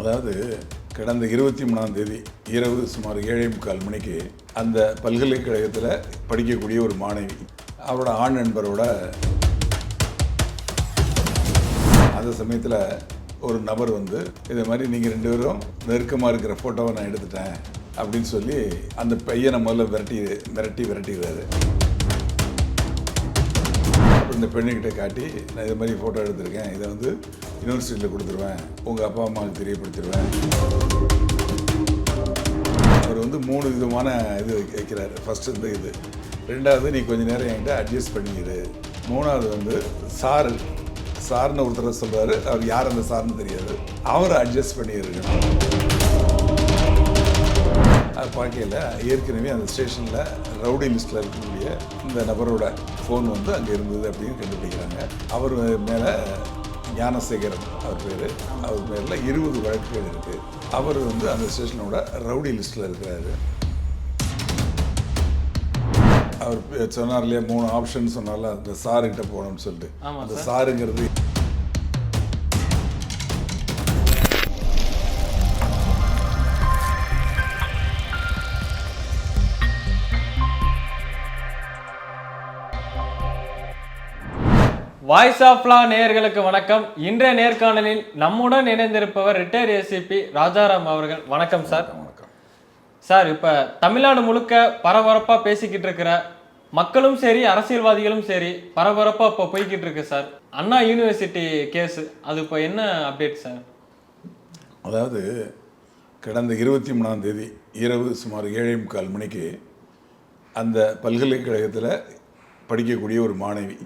அதாவது கடந்த இருபத்தி மூணாம் தேதி இரவு சுமார் ஏழே முக்கால் மணிக்கு அந்த பல்கலைக்கழகத்தில் படிக்கக்கூடிய ஒரு மாணவி அவரோட ஆண் நண்பரோட அந்த சமயத்தில் ஒரு நபர் வந்து இதை மாதிரி நீங்கள் ரெண்டு பேரும் நெருக்கமாக இருக்கிற ஃபோட்டோவை நான் எடுத்துட்டேன் அப்படின்னு சொல்லி அந்த பையனை முதல்ல விரட்டி மிரட்டி விரட்டிடுறாரு. அப்புறம் இந்த பெண்ணுக்கிட்ட காட்டி நான் இது மாதிரி ஃபோட்டோ எடுத்திருக்கேன். இதை வந்து யூனிவர்சிட்டியில் கொடுத்துருவேன். உங்கள் அப்பா அம்மாவுக்கு தெரியப்படுத்திடுவேன் அவர் வந்து மூணு விதமான இது வைக்க- வைக்கிறாரு. ஃபர்ஸ்ட் இந்த இது. ரெண்டாவது நீ கொஞ்சம் நேரம் என்கிட்ட அட்ஜஸ்ட் பண்ணிடு மூணாவது வந்து சார். சார்னு ஒருத்தர் சொல்றாரு. அவர் யார் அந்த சார்னு தெரியாது. அவரை அட்ஜஸ்ட் பண்ணியிருக்கணும் அது பார்க்கையில் ஏற்கனவே அந்த ஸ்டேஷனில் ரவுடி லிஸ்ட்டில் இருக்கக்கூடிய இந்த நபரோட ஃபோன் வந்து அங்கே இருந்தது அப்படின்னு கண்டுபிடிக்கிறாங்க. அவர் மேலே ஞானசேகரன் அவர் பேர். அவர் பேரில் இருபது வழக்குகள் இருக்குது அவர் வந்து அந்த ஸ்டேஷனோட ரவுடி லிஸ்ட்டில் இருக்கிறாரு. அவர் சொன்னார் இல்லையா மூணு ஆப்ஷன் சொன்னால அந்த சாருக்கிட்ட போகணும்னு சொல்லிட்டு. அந்த சாருங்கிறது வாய்ஸ் ஆஃப் லா நேயர்களுக்கு வணக்கம். இன்றைய நேர்காணலில் நம்முடன் இணைந்திருப்பவர் ரிட்டையர் ஏசிபி ராஜாராம் அவர்கள். வணக்கம் சார் வணக்கம் சார் இப்போ தமிழ்நாடு முழுக்க பரபரப்பாக பேசிக்கிட்டு இருக்கிற மக்களும் சரி அரசியல்வாதிகளும் சரி பரபரப்பாக இப்போ போய்கிட்டு இருக்கு சார் அண்ணா யூனிவர்சிட்டி கேஸ் அது இப்போ என்ன அப்டேட் சார் அதாவது கடந்த இருபத்தி மூணாம் தேதி இரவு சுமார் ஏழே முக்கால் மணிக்கு அந்த பல்கலைக்கழகத்தில் படிக்கக்கூடிய ஒரு மாணவி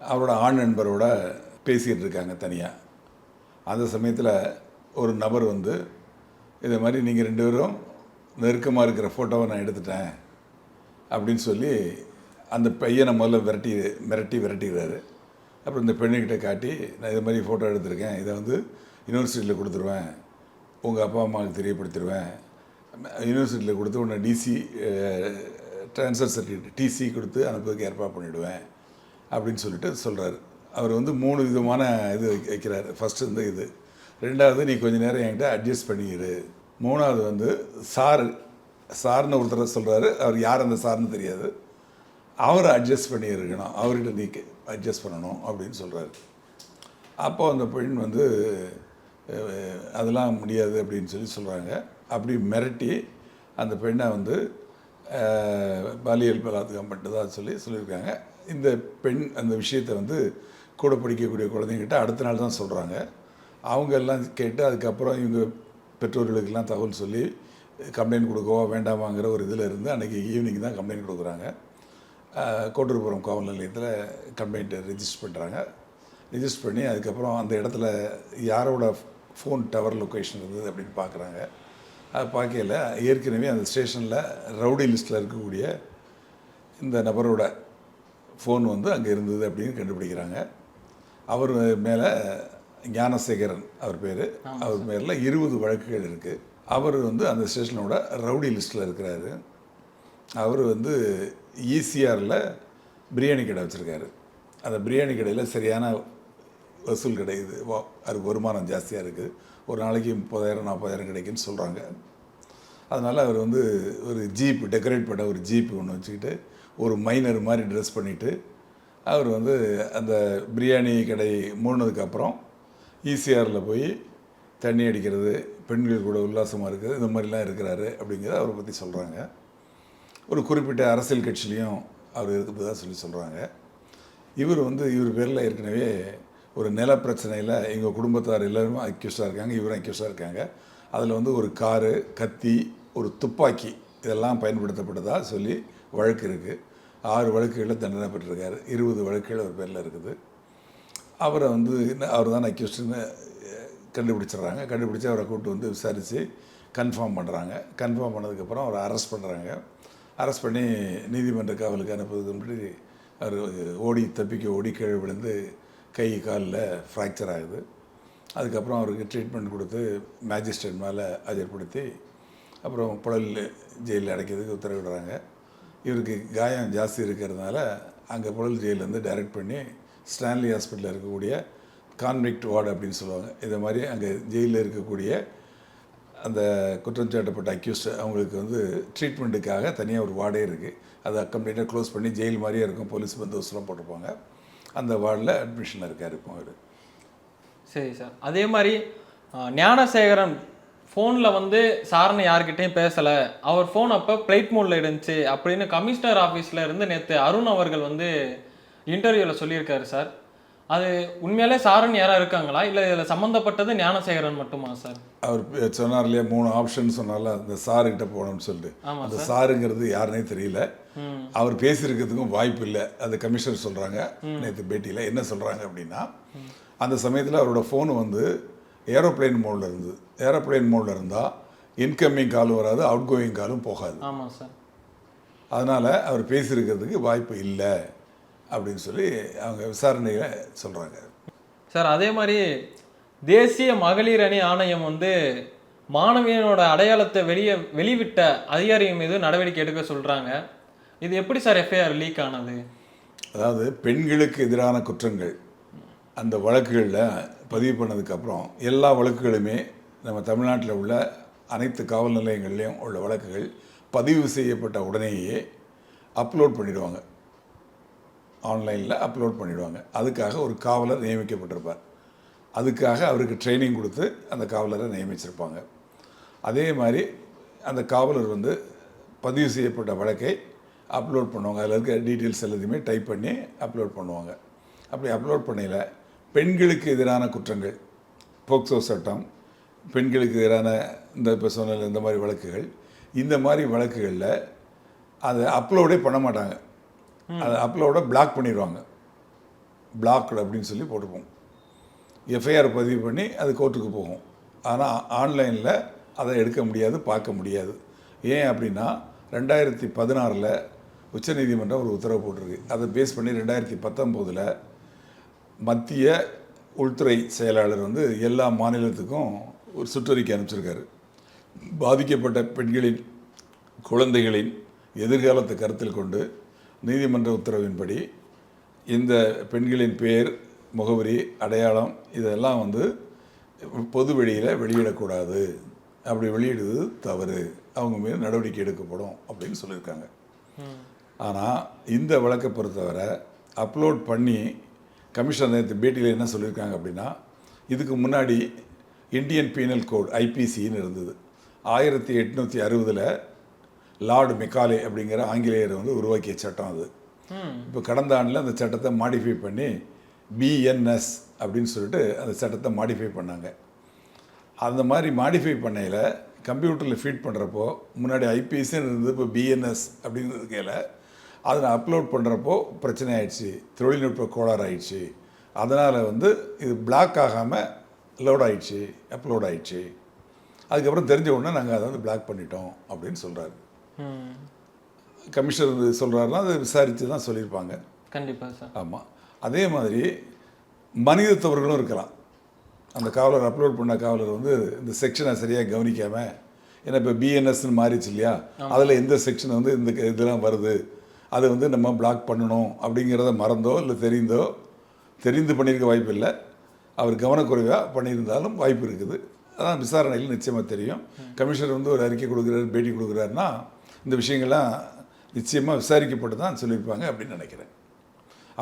அவரோட ஆண் நண்பரோட பேசிகிட்டு இருக்காங்க தனியாக அந்த சமயத்தில் ஒரு நபர் வந்து இதை மாதிரி நீங்கள் ரெண்டு பேரும் நெருக்கமாக இருக்கிற ஃபோட்டோவை நான் எடுத்துட்டேன் அப்படின்னு சொல்லி அந்த பையனை முதல்ல விரட்டி மிரட்டி விரட்டிடுறாரு. அப்புறம் இந்த பெண்ணுக்கிட்ட காட்டி நான் இது மாதிரி ஃபோட்டோ எடுத்திருக்கேன். இதை வந்து யூனிவர்சிட்டியில் கொடுத்துருவேன். உங்கள் அப்பா அம்மாவுக்கு தெரியப்படுத்திடுவேன். யூனிவர்சிட்டியில் கொடுத்து உன்னை டிசி ட்ரான்ஸ்ஃபர் சர்டிஃபிகேட் டிசி கொடுத்து அனுப்புறதுக்கு ஏற்பாடு பண்ணிவிடுவேன் அப்படின்னு சொல்லிட்டு சொல்கிறாரு அவர் வந்து மூணு விதமான இது வைக்க- வைக்கிறாரு. ஃபஸ்ட்டு இந்த இது. ரெண்டாவது நீ கொஞ்சம் நேரம் என்கிட்ட அட்ஜஸ்ட் பண்ணிடு மூணாவது வந்து சார் சார்னு ஒருத்தர் சொல்கிறாரு அவர் யார் அந்த சார்னு தெரியாது. அவரை அட்ஜஸ்ட் பண்ணி இருக்கணும் அவர்கிட்ட நீ அட்ஜஸ்ட் பண்ணணும் அப்படின்னு சொல்கிறாரு அப்போ அந்த பெண் வந்து அதெல்லாம் முடியாது அப்படின்னு சொல்லி சொல்கிறாங்க அப்படி மிரட்டி அந்த பெண்ணை வந்து பாலியல் பலாத்காரம் பண்ணிட்டதா சொல்லி சொல்லியிருக்காங்க. இந்த பெண் அந்த விஷயத்தை வந்து கூட படிக்கக்கூடிய குழந்தைங்கிட்ட அடுத்த நாள் தான் சொல்கிறாங்க அவங்க எல்லாம் கேட்டு அதுக்கப்புறம் இவங்க பெற்றோர்களுக்கெல்லாம் தகவல் சொல்லி கம்ப்ளைண்ட் கொடுக்கவா வேண்டாமாங்கிற ஒரு இதில் இருந்து அன்றைக்கி ஈவினிங் தான் கம்ப்ளைண்ட் கொடுக்குறாங்க. கோட்டூர்புரம் காவல் நிலையத்தில் கம்ப்ளைண்ட்டை ரெஜிஸ்டர் பண்ணுறாங்க ரிஜிஸ்டர் பண்ணி அதுக்கப்புறம் அந்த இடத்துல யாரோட ஃபோன் டவர் லொக்கேஷன் இருந்தது அப்படின்னு பார்க்குறாங்க அது பார்க்கையில் ஏற்கனவே அந்த ஸ்டேஷனில் ரவுடி லிஸ்ட்டில் இருக்கக்கூடிய இந்த நபரோட ஃபோன் வந்து அங்கே இருந்தது அப்படின்னு கண்டுபிடிக்கிறாங்க. அவர் மேலே ஞானசேகரன் அவர் பேர். அவர் பேரில் இருபது வழக்குகள் இருக்குது அவர் வந்து அந்த ஸ்டேஷனோட ரவுடி லிஸ்ட்டில் இருக்கிறாரு. அவர் வந்து ஈசிஆரில் பிரியாணி கடை வச்சுருக்காரு. அந்த பிரியாணி கடையில் சரியான வசூல் கிடைக்குது. வா- அதுக்கு வருமானம் ஜாஸ்தியாக இருக்குது ஒரு நாளைக்கு முப்பதாயிரம் நாற்பதாயிரம் கிடைக்குன்னு சொல்கிறாங்க அதனால் அவர் வந்து ஒரு ஜீப் டெக்கரேட் பண்ண ஒரு ஜீப் ஒன்று வச்சுக்கிட்டு ஒரு மைனர் மாதிரி ட்ரெஸ் பண்ணிவிட்டு அவர் வந்து அந்த பிரியாணி கடை மூடினதுக்கப்புறம் ஈசிஆரில் போய் தண்ணி அடிக்கிறது பெண்கள் கூட உல்லாசமாக இருக்குது இந்த மாதிரிலாம் இருக்கிறாரு அப்படிங்கிறத அவரை பற்றி சொல்கிறாங்க ஒரு குறிப்பிட்ட அரசியல் கட்சியிலையும் அவர் இருக்கிறதா சொல்லி சொல்கிறாங்க இவர் வந்து இவர் பேரில் ஏற்கனவே ஒரு நில பிரச்சனையில் எங்கள் குடும்பத்தார் எல்லாருமே அக்யூஸ்டாக இருக்காங்க இவரும் அக்யூஸ்டாக இருக்காங்க. அதில் வந்து ஒரு காரு கத்தி ஒரு துப்பாக்கி இதெல்லாம் பயன்படுத்தப்பட்டதாக சொல்லி வழக்கு இருக்குது ஆறு வழக்குகளில் தண்டனை பெற்றிருக்கார். இருபது வழக்குகள் அவர் பேரில் இருக்குது. அவரை வந்து அவர் தான் அக்யூஸ்டுன்னு கண்டுபிடிச்சிடுறாங்க. கண்டுபிடிச்சி அவரை கூப்பிட்டு வந்து விசாரித்து கன்ஃபார்ம் பண்ணுறாங்க கன்ஃபார்ம் பண்ணதுக்கப்புறம் அவரை அரெஸ்ட் பண்ணுறாங்க அரெஸ்ட் பண்ணி நீதிமன்ற காவலுக்கு அனுப்புறதுக்கு முன்னாடி அவர் ஓடி தப்பிக்க ஓடி கீழே விழுந்து கை காலில் ஃப்ராக்சர் ஆகுது. அதுக்கப்புறம் அவருக்கு ட்ரீட்மெண்ட் கொடுத்து மேஜிஸ்ட்ரேட் மேலே ஆஜர்படுத்தி அப்புறம் புழல் ஜெயிலில் அடைக்கிறதுக்கு உத்தரவிடுறாங்க. இவருக்கு காயம் ஜாஸ்தி இருக்கிறதுனால அங்கே புழல் ஜெயிலேருந்து டைரக்ட் பண்ணி ஸ்டான்லி ஹாஸ்பிட்டலில் இருக்கக்கூடிய கான்விக்ட் வார்டு அப்படின்னு சொல்லுவாங்க. இதை மாதிரி அங்கே ஜெயிலில் இருக்கக்கூடிய அந்த குற்றம் சாட்டப்பட்ட அக்யூஸ்ட் அவங்களுக்கு வந்து ட்ரீட்மெண்ட்டுக்காக தனியாக ஒரு வார்டே இருக்குது அதை கம்ப்ளீட்டாக க்ளோஸ் பண்ணி ஜெயில் மாதிரியே இருக்கும். போலீஸ் பந்தோஸ்லாம் போட்டிருப்பாங்க. அந்த வார்டில் அட்மிஷனில் இருக்கார் இப்போ அவர் சரி சார். அதே மாதிரி ஞானசேகரன் ஃபோனில் வந்து சாரணை யார்கிட்டயும் பேசலை. அவர் ஃபோன் அப்போ பிளைட் மோடில் இருந்துச்சு. அப்படின்னு கமிஷனர் ஆஃபீஸில் இருந்து நேற்று அருண் அவர்கள் வந்து இன்டர்வியூவில் சொல்லியிருக்காரு சார். அது உண்மையாலே சாரண் யாராக இருக்காங்களா? இல்லை இதில் சம்மந்தப்பட்டது ஞானசேகரன் மட்டுமா சார்? அவர் சொன்னார் இல்லையா மூணு ஆப்ஷன் சொன்னால அந்த சாருக்கிட்ட போகணும்னு சொல்லிட்டு. அந்த சாருங்கிறது யாருனே தெரியல. அவர் பேசியிருக்கிறதுக்கும் வாய்ப்பு இல்லை. அந்த கமிஷனர் சொல்கிறாங்க நேற்று பேட்டியில். என்ன சொல்கிறாங்க அப்படின்னா அந்த சமயத்தில் அவரோட ஃபோன் வந்து ஏரோப்ளேன் மோடில் இருந்தது ஏரோப்ளேன் மோடில் இருந்தால் இன்கமிங் காலும் வராது அவுட் கோயிங் காலும் போகாது. ஆமாம் சார் அதனால் அவர் பேசியிருக்கிறதுக்கு வாய்ப்பு இல்லை அப்படின்னு சொல்லி அவங்க விசாரணையில் சொல்கிறாங்க சார் அதே மாதிரி தேசிய மகளிர் அணி ஆணையம் வந்து மாணவியனோட அடையாளத்தை வெளியே வெளிவிட்ட அதிகாரி மீது நடவடிக்கை எடுக்க சொல்றாங்க. இது எப்படி சார் எஃப்ஐஆர் லீக் ஆனது? அதாவது பெண்களுக்கு எதிரான குற்றங்கள். அந்த வழக்குகளில் பதிவு பண்ணதுக்கப்புறம் எல்லா வழக்குகளுமே நம்ம தமிழ்நாட்டில் உள்ள அனைத்து காவல் நிலையங்கள்லேயும் உள்ள வழக்குகள் பதிவு செய்யப்பட்ட உடனேயே அப்லோட் பண்ணிடுவாங்க. ஆன்லைனில் அப்லோட் பண்ணிவிடுவாங்க அதுக்காக ஒரு காவலர் நியமிக்கப்பட்டிருப்பார். அதுக்காக அவருக்கு ட்ரைனிங் கொடுத்து அந்த காவலரை நியமிச்சிருப்பாங்க. அதே மாதிரி அந்த காவலர் வந்து பதிவு செய்யப்பட்ட வழக்கை அப்லோட் பண்ணுவாங்க. அதில் இருக்க டீட்டெயில்ஸ் எல்லாத்தையுமே டைப் பண்ணி அப்லோட் பண்ணுவாங்க. அப்படி அப்லோட் பண்ணையில் பெண்களுக்கு எதிரான குற்றங்கள் போக்சோ சட்டம் பெண்களுக்கு எதிரான இந்த இப்போ சொன்ன இந்த மாதிரி வழக்குகள் இந்த மாதிரி வழக்குகளில் அதை அப்லோடே பண்ண மாட்டாங்க. அதை அப்லோடை பிளாக் பண்ணிடுவாங்க பிளாக்டு அப்படின்னு சொல்லி போட்டுப்போம். எஃப்ஐஆர் பதிவு பண்ணி அது கோர்ட்டுக்கு போகும். ஆனால் ஆன்லைனில் அதை எடுக்க முடியாது பார்க்க முடியாது. ஏன் அப்படின்னா ரெண்டாயிரத்தி பதினாறில் உச்சநீதிமன்றம் ஒரு உத்தரவு போட்டிருக்கு. அதை பேஸ் பண்ணி ரெண்டாயிரத்தி பத்தொம்போதில் மத்திய உள்துறை செயலாளர் வந்து எல்லா மாநிலத்துக்கும் ஒரு சுற்றறிக்கை அனுப்பிச்சிருக்காரு. பாதிக்கப்பட்ட பெண்களின் குழந்தைகளின் எதிர்காலத்தை கருத்தில் கொண்டு நீதிமன்ற உத்தரவின்படி இந்த பெண்களின் பெயர் முகவரி அடையாளம் இதெல்லாம் வந்து பொது வெளியில் வெளியிடக்கூடாது. அப்படி வெளியிடுவது தவறு. அவங்க மீது நடவடிக்கை எடுக்கப்படும் அப்படின்னு சொல்லியிருக்காங்க. ஆனால் இந்த வழக்கை பொறுத்தவரை அப்லோட் பண்ணி கமிஷனர் நேற்று பேட்டியில் என்ன சொல்லியிருக்காங்க அப்படின்னா இதுக்கு முன்னாடி இந்தியன் பீனல் கோட் ஐபிசின்னு இருந்தது. ஆயிரத்தி எட்நூற்றி அறுபதில் லார்டு மெக்காலே அப்படிங்கிற ஆங்கிலேயர் வந்து உருவாக்கிய சட்டம் அது. இப்போ கடந்த ஆண்டில் அந்த சட்டத்தை மாடிஃபை பண்ணி பிஎன்எஸ் அப்படின்னு சொல்லிட்டு அந்த சட்டத்தை மாடிஃபை பண்ணாங்க. அந்த மாதிரி மாடிஃபை பண்ணையில் கம்ப்யூட்டரில் ஃபீட் பண்ணுறப்போ முன்னாடி ஐபிஎஸ்ன்னு இருந்தது இப்போ பிஎன்எஸ் அப்படின்னு இருக்கையில் அதை நான் அப்லோட் பண்ணுறப்போ பிரச்சனை ஆயிடுச்சு தொழில்நுட்ப கோளாறு ஆயிடுச்சு அதனால் வந்து இது பிளாக் ஆகாமல் லோட் ஆயிடுச்சு அப்லோட் ஆயிடுச்சு. அதுக்கப்புறம் தெரிஞ்ச உடனே நாங்கள் அதை வந்து பிளாக் பண்ணிட்டோம் அப்படின்னு சொல்கிறாரு கமிஷனர் சொல்கிறாருன்னா அதை விசாரித்து தான் சொல்லியிருப்பாங்க. கண்டிப்பா சார். ஆமாம் அதே மாதிரி மனித தவறுகளும் இருக்கலாம். அந்த காவலர் அப்லோட் பண்ண காவலர் வந்து இந்த செக்ஷனை சரியாக கவனிக்காமல் ஏன்னா இப்போ பிஎன்எஸ்ன்னு மாறிச்சு இல்லையா? அதில் எந்த செக்ஷன் வந்து இந்த இதெல்லாம் வருது? அதை வந்து நம்ம பிளாக் பண்ணணும் அப்படிங்கிறத மறந்தோ இல்லை தெரிந்தோ தெரிந்து பண்ணியிருக்க வாய்ப்பு இல்லை. அவர் கவனக்குறைவாக பண்ணியிருந்தாலும் வாய்ப்பு இருக்குது. அதான் விசாரணையில் நிச்சயமாக தெரியும். கமிஷனர் வந்து ஒரு அறிக்கை கொடுக்குறாரு பேட்டி கொடுக்குறாருன்னா இந்த விஷயங்கள்லாம் நிச்சயமாக விசாரிக்கப்பட்டு தான் சொல்லியிருப்பாங்க அப்படின்னு நினைக்கிறேன்.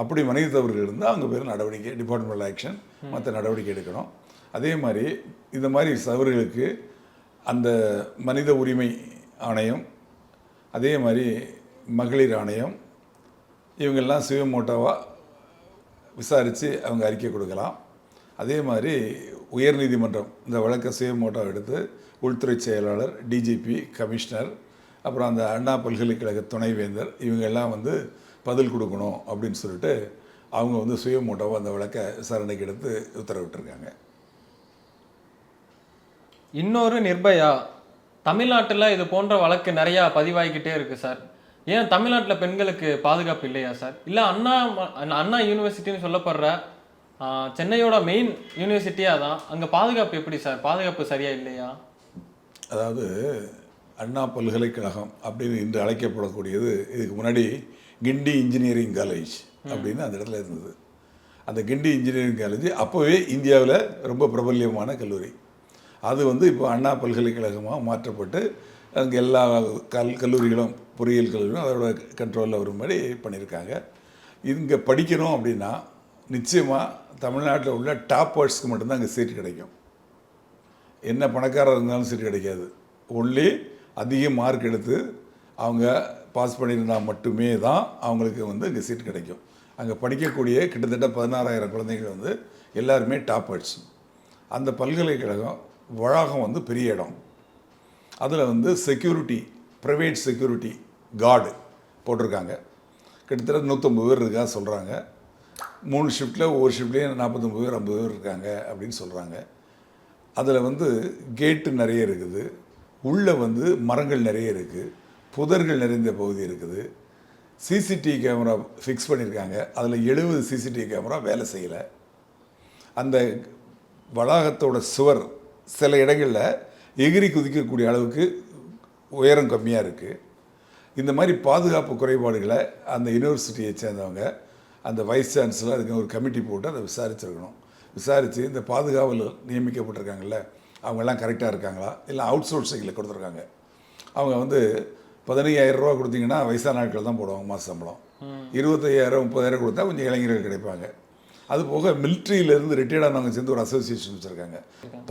அப்படி மனித தவறுகள் இருந்தால் அவங்க பேர் நடவடிக்கை டிபார்ட்மெண்டல் ஆக்ஷன் மற்ற நடவடிக்கை எடுக்கணும். அதே மாதிரி இந்த மாதிரி தவறுகளுக்கு அந்த மனித உரிமை ஆணையம் அதே மாதிரி மகளிர் ஆணையம் இவங்கெல்லாம் சுயமோட்டோவாக விசாரித்து அவங்க அறிக்கை கொடுக்கலாம். அதே மாதிரி உயர்நீதிமன்றம் இந்த வழக்கை சுயமோட்டோ எடுத்து உள்துறை செயலாளர் டிஜிபி கமிஷனர் அப்புறம் அந்த அண்ணா பல்கலைக்கழக துணைவேந்தர் இவங்க எல்லாம் வந்து பதில் கொடுக்கணும் அப்படின்னு சொல்லிட்டு அவங்க வந்து சுயமோட்டோவாக அந்த வழக்கை விசாரணைக்கு எடுத்து உத்தரவிட்டிருக்காங்க. இன்னொரு நிர்பயா தமிழ்நாட்டில் இது போன்ற வழக்கு நிறையா பதிவாகிக்கிட்டே இருக்குது சார். ஏன் தமிழ்நாட்டில் பெண்களுக்கு பாதுகாப்பு இல்லையா சார்? இல்லை அண்ணா அண்ணா யூனிவர்சிட்டின்னு சொல்லப்படுற சென்னையோட மெயின் யூனிவர்சிட்டியாக தான் அங்கே பாதுகாப்பு எப்படி சார்? பாதுகாப்பு சரியா இல்லையா? அதாவது அண்ணா பல்கலைக்கழகம் அப்படின்னு இன்று அழைக்கப்படக்கூடியது இதுக்கு முன்னாடி கிண்டி இன்ஜினியரிங் காலேஜ் அப்படின்னு அந்த இடத்துல இருந்தது. அந்த கிண்டி இன்ஜினியரிங் காலேஜ் அப்போவே இந்தியாவில் ரொம்ப பிரபல்யமான கல்லூரி. அது வந்து இப்போ அண்ணா பல்கலைக்கழகமாக மாற்றப்பட்டு அங்கே எல்லா கல் கல்லூரிகளும் பொறியியல் கல்வியும் அதோட கண்ட்ரோலில் வரும்படி பண்ணியிருக்காங்க. இங்கே படிக்கணும் அப்படின்னா நிச்சயமாக தமிழ்நாட்டில் உள்ள டாப்பர்ஸ்க்கு மட்டும்தான் அங்கே சீட் கிடைக்கும். என்ன பணக்காரர் இருந்தாலும் சீட் கிடைக்காது. ஒன்லி அதிக மார்க் எடுத்து அவங்க பாஸ் பண்ணியிருந்தால் மட்டுமே தான் அவங்களுக்கு வந்து இங்கே சீட் கிடைக்கும். அங்கே படிக்கக்கூடிய கிட்டத்தட்ட பதினாறாயிரம் குழந்தைகள் வந்து எல்லாருமே டாப்பர்ஸ் அந்த பல்கலைக்கழகம் வளாகம் வந்து பெரிய இடம். அதில் வந்து செக்யூரிட்டி ப்ரைவேட் செக்யூரிட்டி கார்டு போட்டிருக்காங்க. கிட்டத்தட்ட நூற்றம்பது பேர் இருக்கா சொல்கிறாங்க மூணு ஷிஃப்ட்டில் ஒவ்வொரு ஷிஃப்ட்லேயும் நாற்பத்தொம்பது பேர் ஐம்பது பேர் இருக்காங்க அப்படின்னு சொல்கிறாங்க அதில் வந்து கேட்டு நிறைய இருக்குது. உள்ளே வந்து மரங்கள் நிறைய இருக்குது புதர்கள் நிறைந்த பகுதி இருக்குது. சிசிடிவி கேமரா ஃபிக்ஸ் பண்ணியிருக்காங்க அதில் எழுபது சிசிடிவி கேமரா வேலை செய்யலை. அந்த வளாகத்தோட சுவர் சில இடங்களில் எகிரி குதிக்கக்கூடிய அளவுக்கு உயரம் கம்மியாக இருக்குது இந்த மாதிரி பாதுகாப்பு குறைபாடுகளை அந்த யூனிவர்சிட்டியை சேர்ந்தவங்க அந்த வைஸ் சான்சலர் அதுக்கு ஒரு கமிட்டி போட்டு அதை விசாரிச்சிருக்கணும். விசாரித்து இந்த பாதுகாவல் நியமிக்கப்பட்டிருக்காங்கல்ல அவங்கெல்லாம் கரெக்டாக இருக்காங்களா? இல்லை அவுட் சோர்ஸிங்கில் கொடுத்துருக்காங்க. அவங்க வந்து பதினையாயிரம் ரூபா கொடுத்தீங்கன்னா வயசான நாட்கள் தான் போடுவாங்க மாத சம்பளம். இருபத்தையாயிரம் முப்பதாயிரம் கொடுத்தா கொஞ்சம் இளைஞர்கள் கிடைப்பாங்க. அது போக மிலிட்ரியிலேருந்து ரிட்டையர்ட் ஆனவங்க சேர்ந்து ஒரு அசோசியேஷன் வச்சுருக்காங்க.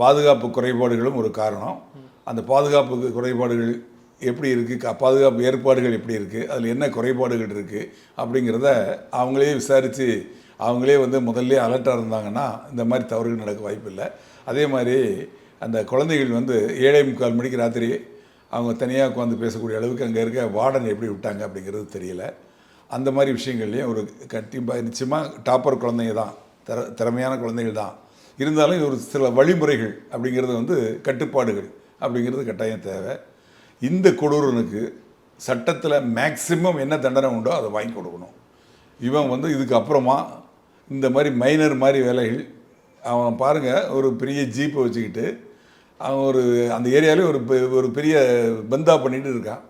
பாதுகாப்பு குறைபாடுகளும் ஒரு காரணம். அந்த பாதுகாப்பு குறைபாடுகள் எப்படி இருக்குது பாதுகாப்பு ஏற்பாடுகள் எப்படி இருக்குது அதில் என்ன குறைபாடுகள் இருக்குது அப்படிங்கிறத அவங்களே விசாரித்து அவங்களே வந்து முதல்ல அலர்ட்டாக இருந்தாங்கன்னா இந்த மாதிரி தவறுகள் நடக்க வாய்ப்பில்லை. அதே மாதிரி அந்த குழந்தைகள் வந்து ஏழை முக்கால் மணிக்கு ராத்திரி அவங்க தனியாக உட்காந்து பேசக்கூடிய அளவுக்கு அங்கே இருக்க வார்டன் எப்படி விட்டாங்க அப்படிங்கிறது தெரியல. அந்த மாதிரி விஷயங்கள்லேயும் ஒரு கண்டிப்பாக நிச்சயமாக டாப்பர் குழந்தைங்க தான் திற திறமையான குழந்தைகள் தான். இருந்தாலும் ஒரு சில வழிமுறைகள் அப்படிங்கிறது வந்து கட்டுப்பாடுகள் அப்படிங்கிறது கட்டாயம் தேவை. இந்த கொடூரனுக்கு சட்டத்தில் மேக்சிமம் என்ன தண்டனை உண்டோ அதை வாங்கி கொடுக்கணும். இவன் வந்து இதுக்கு அப்புறமா இந்த மாதிரி மைனர் மாதிரி வேலைகள் அவன் பாருங்கள் ஒரு பெரிய ஜீப்பை வச்சுக்கிட்டு அவன் ஒரு அந்த ஏரியாவிலே ஒரு பெ- ஒரு பெரிய பந்தா பண்ணிகிட்டு இருக்கான்.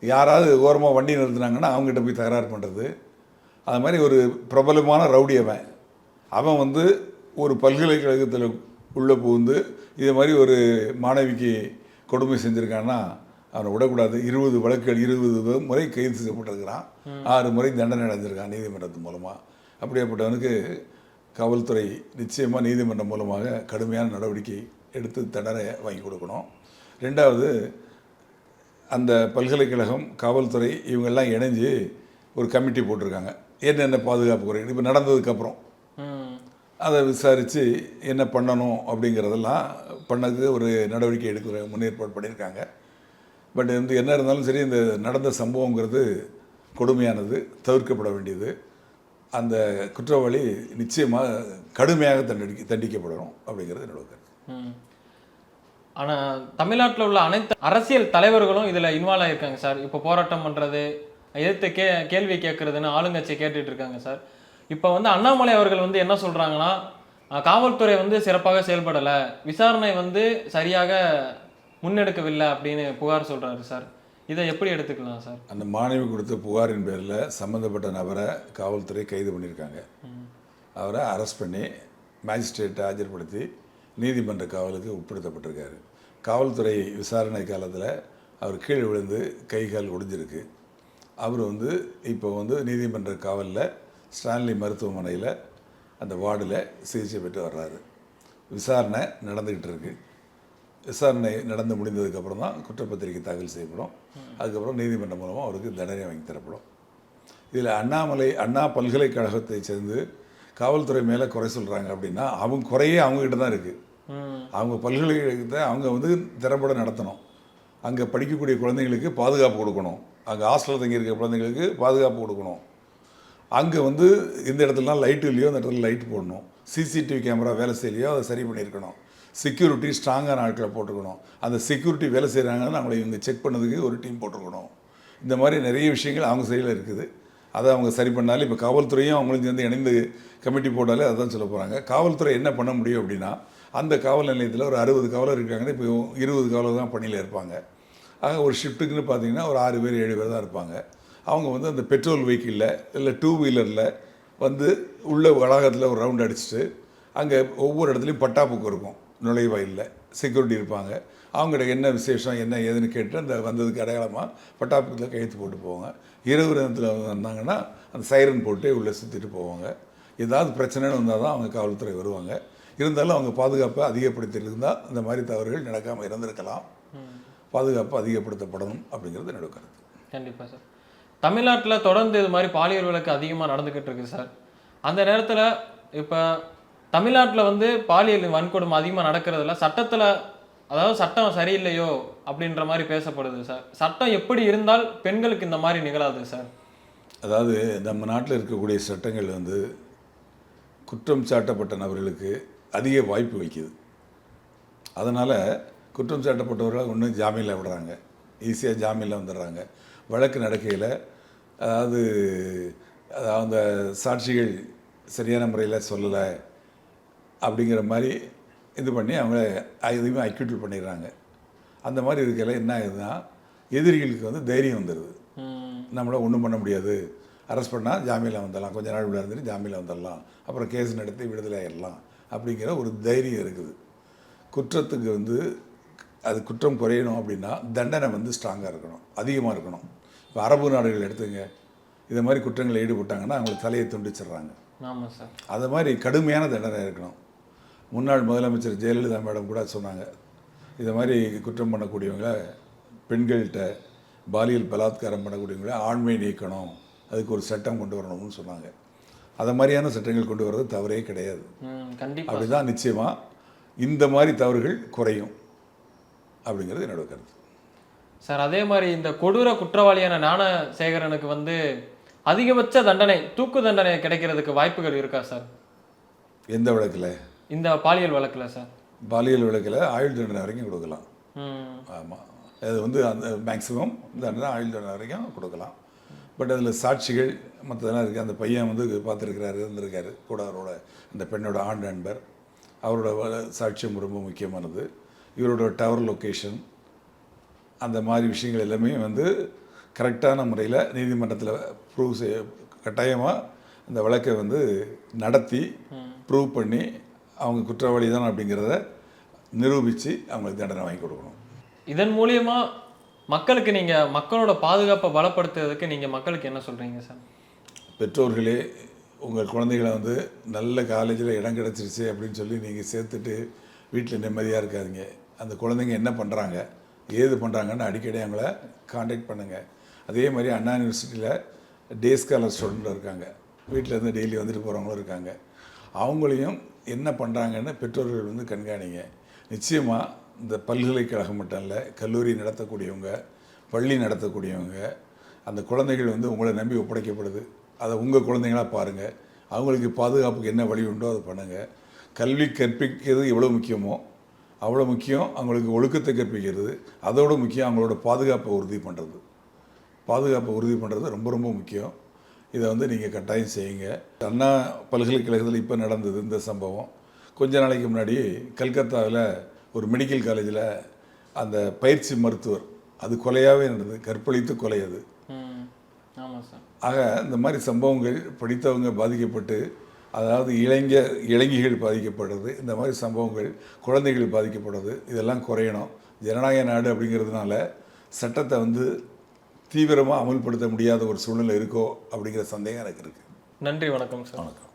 யாராவது ஓரமாக வண்டி நிறுத்துனாங்கன்னா அவங்ககிட்ட போய் தகராறு பண்ணுறது அது மாதிரி ஒரு பிரபலமான ரவுடி அவன். அவன் வந்து ஒரு பல்கலைக்கழகத்தில் உள்ளே புகுந்து இது மாதிரி ஒரு மாணவிக்கு கொடுமை செஞ்சுருக்கான்னா அவனை விடக்கூடாது. இருபது வழக்குகள் இருபது முறை கைது செய்யப்பட்டிருக்கிறான். ஆறு முறை தண்டனை அடைஞ்சிருக்கான் நீதிமன்றத்தின் மூலமாக அப்படியாப்பட்டவனுக்கு காவல்துறை நிச்சயமாக நீதிமன்றம் மூலமாக கடுமையான நடவடிக்கை எடுத்து தண்டனை வாங்கி கொடுக்கணும். ரெண்டாவது அந்த பல்கலைக்கழகம் காவல்துறை இவங்கெல்லாம் இணைஞ்சு ஒரு கமிட்டி போட்டிருக்காங்க. என்னென்ன பாதுகாப்பு குறை இப்போ நடந்ததுக்கப்புறம் அதை விசாரித்து என்ன பண்ணணும் அப்படிங்கிறதெல்லாம் பண்ணதுக்கு ஒரு நடவடிக்கை எடுக்கிற முன்னேற்பாடு பண்ணியிருக்காங்க. பட் வந்து என்ன இருந்தாலும் சரி இந்த நடந்த சம்பவங்கிறது கொடுமையானது தவிர்க்கப்பட வேண்டியது. அந்த குற்றவாளி நிச்சயமாக கடுமையாக தண்டடி தண்டிக்கப்படணும் அப்படிங்கிறது என்னோட கருத்து. தமிழ்நாட்டில் உள்ள அனைத்து அரசியல் தலைவர்களும் இதில் இன்வால்வ் ஆகியிருக்காங்க சார். இப்போ போராட்டம் பண்ணுறது எதிர்த்து கே கேள்வி கேட்குறதுன்னு ஆளுங்கட்சி கேட்டுட்டு இருக்காங்க சார். இப்போ வந்து அண்ணாமலை அவர்கள் வந்து என்ன சொல்கிறாங்கன்னா காவல்துறை வந்து சிறப்பாக செயல்படலை விசாரணை வந்து சரியாக முன்னெடுக்கவில்லை அப்படின்னு புகார் சொல்கிறாரு சார். இதை எப்படி எடுத்துக்கலாம் சார்? அந்த மாணவி கொடுத்த புகாரின் பேரில் சம்மந்தப்பட்ட நபரை காவல்துறை கைது பண்ணியிருக்காங்க. அவரை அரெஸ்ட் பண்ணி மேஜிஸ்ட்ரேட்டை ஆஜர்படுத்தி நீதிமன்ற காவலுக்கு உட்படுத்தப்பட்டிருக்காரு. காவல்துறை விசாரணை காலத்தில் அவர் கீழே விழுந்து கை கால் ஒடிஞ்சிருக்கு. அவர் வந்து இப்போ வந்து நீதிமன்ற காவலில் ஸ்டான்லி மருத்துவமனையில் அந்த வார்டில் சிகிச்சை பெற்று வர்றாரு. விசாரணை நடந்துக்கிட்டு இருக்குது விசாரணை நடந்து முடிந்ததுக்கப்புறம் தான் குற்றப்பத்திரிகை தாக்கல் செய்யப்படும். அதுக்கப்புறம் நீதிமன்றம் மூலமாக அவருக்கு தண்டனை வாங்கி தரப்படும். இதில் அண்ணாமலை அண்ணா பல்கலைக்கழகத்தை சேர்ந்து காவல்துறை மேலே குறை சொல்கிறாங்க அப்படின்னா அவங்க குறையே அவங்ககிட்ட தான் இருக்குது அவங்க பல்கலைக்கழகத்தை அவங்க வந்து திறம்பட நடத்தணும். அங்கே படிக்கக்கூடிய குழந்தைங்களுக்கு பாதுகாப்பு கொடுக்கணும். அங்கே ஹாஸ்டலில் தங்கி இருக்க குழந்தைங்களுக்கு பாதுகாப்பு கொடுக்கணும். அங்கே வந்து இந்த இடத்துலலாம் லைட்டு இல்லையோ அந்த இடத்துல லைட் போடணும். சிசிடிவி கேமரா வேலை செய்யலையோ அதை சரி பண்ணியிருக்கணும். செக்யூரிட்டி ஸ்ட்ராங்கான ஆட்களை போட்டுக்கணும். அந்த செக்யூரிட்டி வேலை செய்கிறாங்கன்னு அவங்களை இவங்க செக் பண்ணதுக்கு ஒரு டீம் போட்டுக்கணும் இந்த மாதிரி நிறைய விஷயங்கள் அவங்க சைடில் இருக்குது. அதை அவங்க சரி பண்ணாலும் இப்போ காவல்துறையும் அவங்களும் சேர்ந்து இணைந்து கமிட்டி போட்டாலே அதான் சொல்ல போகிறாங்க காவல்துறை என்ன பண்ண முடியும் அப்படின்னா அந்த காவல் நிலையத்தில் ஒரு அறுபது காவலர் இருக்காங்கன்னா இப்போ இருபது காவலர் தான் பணியில் இருப்பாங்க. ஆக ஒரு ஷிஃப்ட்டுக்குன்னு பார்த்தீங்கன்னா ஒரு ஆறு பேர் ஏழு பேர் தான் இருப்பாங்க. அவங்க வந்து அந்த பெட்ரோல் வெஹிக்கிளில் இல்லை டூ வீலரில் வந்து உள்ள வளாகத்தில் ஒரு ரவுண்ட் அடிச்சுட்டு அங்கே ஒவ்வொரு இடத்துலையும் பட்டாப்புக்கு இருக்கும். நுழைவாயிலில். செக்யூரிட்டி இருப்பாங்க. அவங்ககிட்ட என்ன விசேஷம் என்ன ஏதுன்னு கேட்டு அந்த வந்ததுக்கு அடையாளமாக பட்டாபுரத்தில் கையெழுத்து போட்டு போவாங்க. இரவு நேரத்தில் வந்தாங்கன்னா அந்த சைரன் போட்டு உள்ளே சுற்றிட்டு போவாங்க. ஏதாவது பிரச்சனைன்னு வந்தால் தான் அவங்க காவல்துறை வருவாங்க. இருந்தாலும் அவங்க பாதுகாப்பை அதிகப்படுத்தியிருந்தால் இந்த மாதிரி தவறுகள் நடக்காமல் இருந்திருக்கலாம். பாதுகாப்பு அதிகப்படுத்தப்படணும் அப்படிங்கிறது என்னோட கருத்து. கண்டிப்பாக சார். தமிழ்நாட்டில் தொடர்ந்து இது மாதிரி பாலியல் விளக்கு அதிகமாக நடந்துக்கிட்டு இருக்குது சார். அந்த நேரத்தில் இப்போ தமிழ்நாட்டில் வந்து பாலியல் வன்கொடுமை அதிகமாக நடக்கிறதுல சட்டத்தில் அதாவது சட்டம் சரியில்லையோ அப்படின்ற மாதிரி பேசப்படுது சார். சட்டம் எப்படி இருந்தால் பெண்களுக்கு இந்த மாதிரி நிகழாது சார்? அதாவது நம்ம நாட்டில் இருக்கக்கூடிய சட்டங்கள் வந்து குற்றம் சாட்டப்பட்ட நபர்களுக்கு அதிக வாய்ப்பு வைக்குது. அதனால் குற்றம் சாட்டப்பட்டவர்கள் ஒன்று ஜாமீனில் விடுறாங்க. ஈஸியாக ஜாமீனில் வந்துடுறாங்க. வழக்கு நடக்கையில் அதாவது அந்த சாட்சிகள் சரியான முறையில் சொல்லலை அப்படிங்கிற மாதிரி இது பண்ணி அவங்க எதுவுமே அக்யூட்டில் பண்ணிடுறாங்க. அந்த மாதிரி இருக்கையில் என்ன ஆகுதுன்னா எதிரிகளுக்கு வந்து தைரியம் வந்துடுது ம், நம்மள ஒன்றும் பண்ண முடியாது. அரெஸ்ட் பண்ணால் ஜாமீனில் வந்துடலாம். கொஞ்ச நாள் உள்ள இருந்துட்டு ஜாமீனில் வந்துடலாம். அப்புறம் கேஸ் நடத்தி விடுதலை ஆயிடலாம். அப்படிங்கிற ஒரு தைரியம் இருக்குது. குற்றத்துக்கு வந்து அது குற்றம் குறையணும் அப்படின்னா தண்டனை வந்து ஸ்ட்ராங்காக இருக்கணும். அதிகமாக இருக்கணும். இப்போ அரபு நாடுகள் எடுத்துங்க. இது மாதிரி குற்றங்களில் ஈடுபட்டாங்கன்னா அவங்களுக்கு தலையை துண்டிச்சிடுறாங்க. ஆமாம் சார். அது மாதிரி கடுமையான தண்டனை இருக்கணும். முன்னாள் முதலமைச்சர் ஜெயலலிதா மேடம் கூட சொன்னாங்க இது மாதிரி குற்றம் பண்ணக்கூடியவங்க பெண்கள்கிட்ட பாலியல் பலாத்காரம் பண்ணக்கூடியவங்கள ஆண்மை நீக்கணும் அதுக்கு ஒரு சட்டம் கொண்டு வரணும்னு சொன்னாங்க. அதை மாதிரியான சட்டங்கள் கொண்டு வர்றது தவறே கிடையாது. அப்படிதான் நிச்சயமாக இந்த மாதிரி தவறுகள் குறையும். அப்படிங்கிறது என்னோட கருத்து. சார் அதே மாதிரி இந்த கொடூர குற்றவாளியான ஞானசேகரனுக்கு வந்து அதிகபட்ச தண்டனை தூக்கு தண்டனை கிடைக்கிறதுக்கு வாய்ப்புகள் இருக்கா சார்? எந்த வழக்கில்? இந்த பாலியல் வழக்குல சார்? பாலியல் வழக்கில் ஆயுள் தண்டனை வரைக்கும் கொடுக்கலாம். ஆமாம் அது வந்து அந்த மேக்ஸிமம் தண்டனை ஆயுள் தண்டனை வரைக்கும் கொடுக்கலாம். பட் அதில் சாட்சிகள் மற்றதெல்லாம் இருக்குது அந்த பையன் வந்து பார்த்துருக்கிறாரு இருந்திருக்காரு கூட அவரோட அந்த பெண்ணோட ஆண் நண்பர். அவரோட சாட்சியம் ரொம்ப முக்கியமானது. இவரோட டவர் லொக்கேஷன் அந்த மாதிரி விஷயங்கள் எல்லாமே வந்து கரெக்டான முறையில் நீதிமன்றத்தில் ப்ரூவ் செய்ய கட்டாயமாக அந்த வழக்கை வந்து நடத்தி ப்ரூவ் பண்ணி அவங்க குற்றவாளி தான் அப்படிங்கிறத நிரூபித்து அவங்களுக்கு தண்டனை வாங்கி கொடுக்கணும். இதன் மூலியமா மக்களுக்கு நீங்க மக்களோட பாதுகாப்பை பலப்படுத்துறதுக்கு நீங்க மக்களுக்கு என்ன சொல்றீங்க சார்? பெற்றோர்களே உங்கள் குழந்தைகளை வந்து நல்ல காலேஜில் இடம் கிடச்சிருச்சு அப்படின்னு சொல்லி நீங்கள் சேர்த்துட்டு வீட்டில் நிம்மதியாக இருக்காதீங்க. அந்த குழந்தைங்க என்ன பண்ணுறாங்க ஏது பண்ணுறாங்கன்னு அடிக்கடி அவங்கள காண்டாக்ட் பண்ணுங்கள் அதே மாதிரி அண்ணா யூனிவர்சிட்டியில் டே ஸ்காலர் ஸ்டூடெண்ட் இருக்காங்க. வீட்டில் இருந்து டெய்லி வந்துட்டு போகிறவங்களும் இருக்காங்க. அவங்களையும் என்ன பண்ணுறாங்கன்னு பெற்றோர்கள் வந்து கண்காணிங்க. நிச்சயமாக இந்த பல்கலைக்கழகம் மட்டும் இல்லை கல்லூரி நடத்தக்கூடியவங்க பள்ளி நடத்தக்கூடியவங்க அந்த குழந்தைகள் வந்து உங்களை நம்பி ஒப்படைக்கப்படுது. அதை உங்கள் குழந்தைங்களா பாருங்கள் அவங்களுக்கு பாதுகாப்புக்கு என்ன வழி உண்டோ அதை பண்ணுங்கள் கல்வி கற்பிக்கிறது எவ்வளோ முக்கியமோ அவ்வளோ முக்கியம் அவங்களுக்கு ஒழுக்கத்தை கற்பிக்கிறது. அதோட முக்கியம் அவங்களோட பாதுகாப்பை உறுதி பண்ணுறது பாதுகாப்பை உறுதி பண்ணுறது ரொம்ப ரொம்ப முக்கியம். இதை வந்து நீங்கள் கட்டாயம் செய்யுங்க. அண்ணா பல்கலைக்கழகத்தில் இப்போ நடந்தது இந்த சம்பவம். கொஞ்ச நாளைக்கு முன்னாடி கல்கத்தாவில் ஒரு மெடிக்கல் காலேஜில் அந்த பயிற்சி மருத்துவர் அது கொலையாகவே நடந்தது. கற்பழித்து கொலை அது. ஆக இந்த மாதிரி சம்பவங்கள் படித்தவங்க பாதிக்கப்பட்டு அதாவது இளைஞ இளைஞிகள் பாதிக்கப்படுறது இந்த மாதிரி சம்பவங்கள் குழந்தைகள் பாதிக்கப்படுறது இதெல்லாம் குறையணும். ஜனநாயக நாடு அப்படிங்கிறதுனால சட்டத்தை வந்து தீவிரமாக அமல்படுத்த முடியாத ஒரு சூழ்நிலை இருக்கோ அப்படிங்கிற சந்தேகம் எனக்கு இருக்குது நன்றி வணக்கம் சார். வணக்கம்.